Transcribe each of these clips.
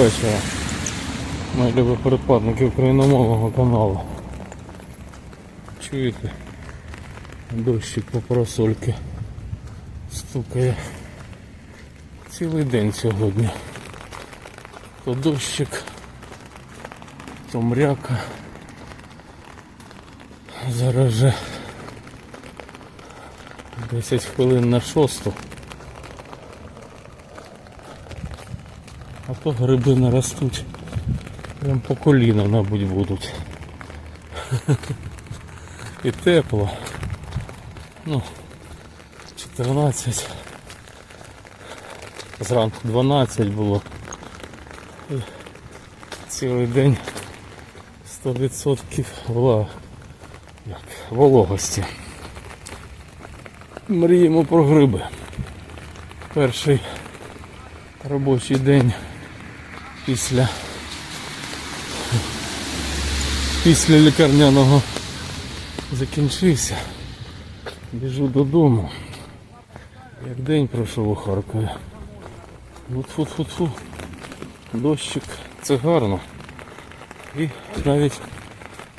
вечора. Мої любі передплатники україномовного каналу. Чуєте? Дощик по парасольки стукає. Цілий день сьогодні. То дощик, то мряка. Зараз же 10 хвилин на шосту. А то гриби наростуть. Прям по коліна, мабуть, будуть. І тепло. Ну, 14. Зранку 12 було. І цілий день 100% була як, вологості. Мріємо про гриби. Перший робочий день після після лікарняного закінчився. Біжу додому. Як день пройшов у Харкові. Фу-фу-фу-фу. Дощик. Це гарно. І навіть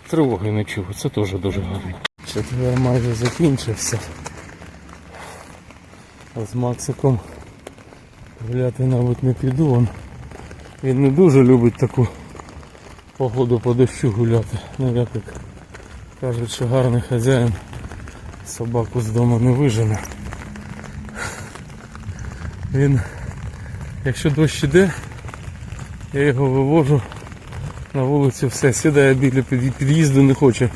тривоги не чув. Це теж дуже гарно. Четвер майже закінчився. А з Максиком гуляти, мабуть, не піду. Він, не дуже любить таку погоду по дощу гуляти. Ну як кажуть, що гарний хазяїн собаку з дому не вижене. Він, якщо дощ іде, я його вивожу на вулицю, все, сідає біля під'їзду, не хоче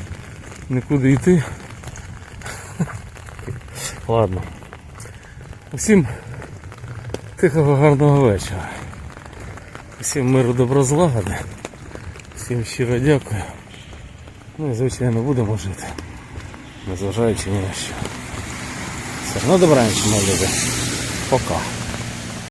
нікуди йти. Ладно. Всім тихого гарного вечора. Всім миру доброзлагоди. Всім щиро дякую. Ну і звичайно будемо жити. Незважаючи ні на що. Все, ну добраніч, мої. Пока.